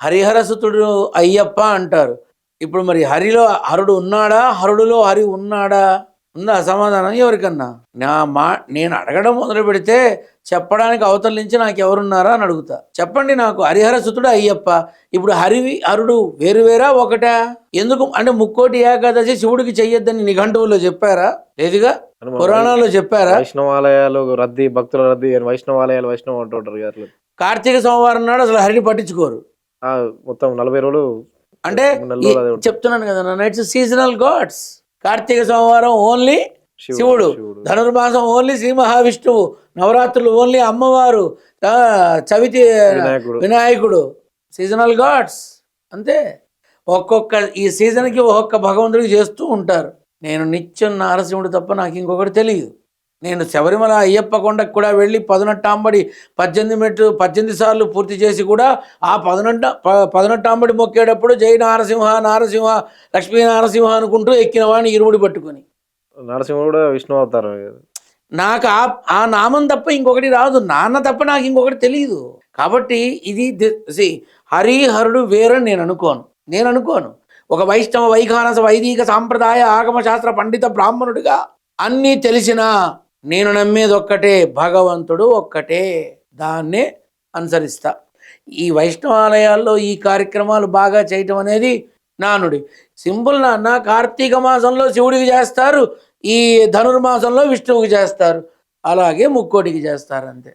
హరిహరసుతుడు అయ్యప్ప అంటారు. ఇప్పుడు మరి హరిలో హరుడు ఉన్నాడా? హరుడులో హరి ఉన్నాడా? ఉందా సమాధానం ఎవరికన్నా? నా మా నేను అడగడం మొదలు పెడితే చెప్పడానికి అవతల నుంచి నాకు ఎవరున్నారా అని అడుగుతా. చెప్పండి నాకు హరిహరసుతుడు అయ్యప్ప ఇప్పుడు హరి హరుడు వేరు వేరా ఒకటా? ఎందుకు అంటే ముక్కోటి ఏకాదశి శివుడికి చెయ్యొద్దని నిఘంటువులో చెప్పారా? లేదుగా? పురాణాల్లో చెప్పారా? వైష్ణవాలయాలు రద్దీ భక్తుల రద్దీ వైష్ణవాలయాలు వైష్ణవ అంటుంటారు కార్తీక సోమవారం నాడు అసలు హరిని పట్టించుకోరు. మొత్తం నలభై రోజులు అంటే. చెప్తున్నాను కదా నా ఇట్స్ సీజనల్ గాడ్స్ కార్తీక సోమవారం ఓన్లీ శివుడు ధనుర్మాసం ఓన్లీ శ్రీ మహావిష్ణువు. నవరాత్రులు ఓన్లీ అమ్మవారు. చవితి వినాయకుడు. వినాయకుడు. సీజనల్ గాడ్స్ అంతే. ఒక్కొక్క ఈ సీజన్కి ఒక్కొక్క భగవంతుడికి చేస్తూ ఉంటారు. నేను నిత్యం నారసింహుడు తప్ప నాకు ఇంకొకటి తెలియదు. నేను శబరిమల అయ్యప్ప కొండకు కూడా వెళ్ళి పదనెట్టాంబడి పద్దెనిమిది మెట్లు పద్దెనిమిది సార్లు పూర్తి చేసి కూడా ఆ పదనెట్ట ప- పదనెట్టాంబడి మొక్కేటప్పుడు జై నారసింహ నారసింహ లక్ష్మీ నారసింహ అనుకుంటూ ఎక్కిన వాడిని ఇరుముడి పట్టుకొని. నరసింహుడు కూడా విష్ణు అవతారం. నాకు ఆ ఆ నామం తప్ప ఇంకొకటి రాదు. నాన్న తప్ప నాకు ఇంకొకటి తెలియదు కాబట్టి ఇది ది- see, హరి హరుడు వేరని నేను అనుకోను. నేను అనుకోను. ఒక వైష్ణవ వైఖానస వైదిక సాంప్రదాయ ఆగమ శాస్త్ర పండిత బ్రాహ్మణుడిగా అన్నీ తెలిసినా నేను నమ్మేది ఒక్కటే భగవంతుడు ఒక్కటే దాన్నే అనుసరిస్తా. ఈ వైష్ణవాలయాల్లో ఈ కార్యక్రమాలు బాగా చేయటం అనేది నానుడి. సింపుల్ నాన్న కార్తీక మాసంలో శివుడికి చేస్తారు ఈ ధనుర్మాసంలో విష్ణువుకి చేస్తారు. అలాగే ముక్కోటికి చేస్తారు అంతే